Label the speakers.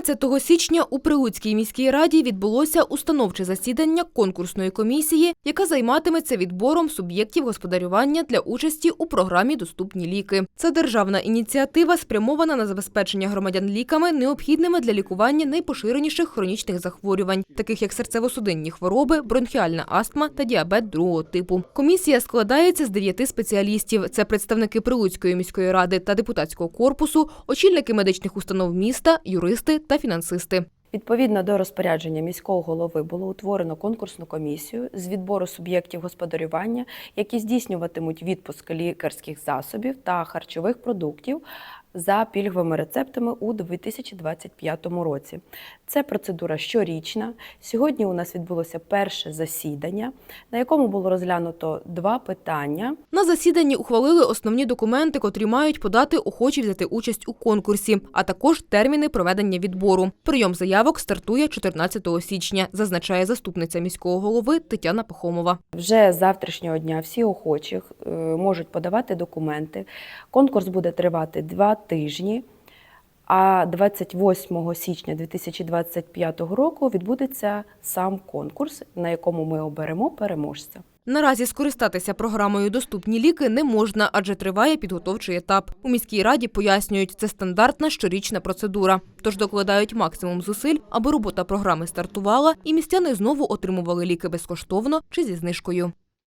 Speaker 1: 13 січня у Прилуцькій міській раді відбулося установче засідання конкурсної комісії, яка займатиметься відбором суб'єктів господарювання для участі у програмі Доступні ліки. Це державна ініціатива, спрямована на забезпечення громадян ліками, необхідними для лікування найпоширеніших хронічних захворювань, таких як серцево-судинні хвороби, бронхіальна астма та діабет другого типу. Комісія складається з дев'яти спеціалістів. Це представники Прилуцької міської ради та депутатського корпусу, очільники медичних установ міста, юристи та фінансисти.
Speaker 2: Відповідно до розпорядження міського голови було утворено конкурсну комісію з відбору суб'єктів господарювання, які здійснюватимуть відпуск лікарських засобів та харчових продуктів за пільговими рецептами у 2025 році. Це процедура щорічна. Сьогодні у нас відбулося перше засідання, на якому було розглянуто два питання.
Speaker 1: На засіданні ухвалили основні документи, котрі мають подати охочі взяти участь у конкурсі, а також терміни проведення відбору. Прийом заявок стартує 14 січня, зазначає заступниця міського голови Тетяна Пахомова.
Speaker 2: Вже з завтрашнього дня всі охочі е, можуть подавати документи. Конкурс буде тривати два тижні. А 28 січня 2025 року відбудеться сам конкурс, на якому ми оберемо переможця.
Speaker 1: Наразі скористатися програмою Доступні ліки не можна, адже триває підготовчий етап. У міській раді пояснюють, це стандартна щорічна процедура. Тож докладають максимум зусиль, аби робота програми стартувала і містяни знову отримували ліки безкоштовно чи зі знижкою.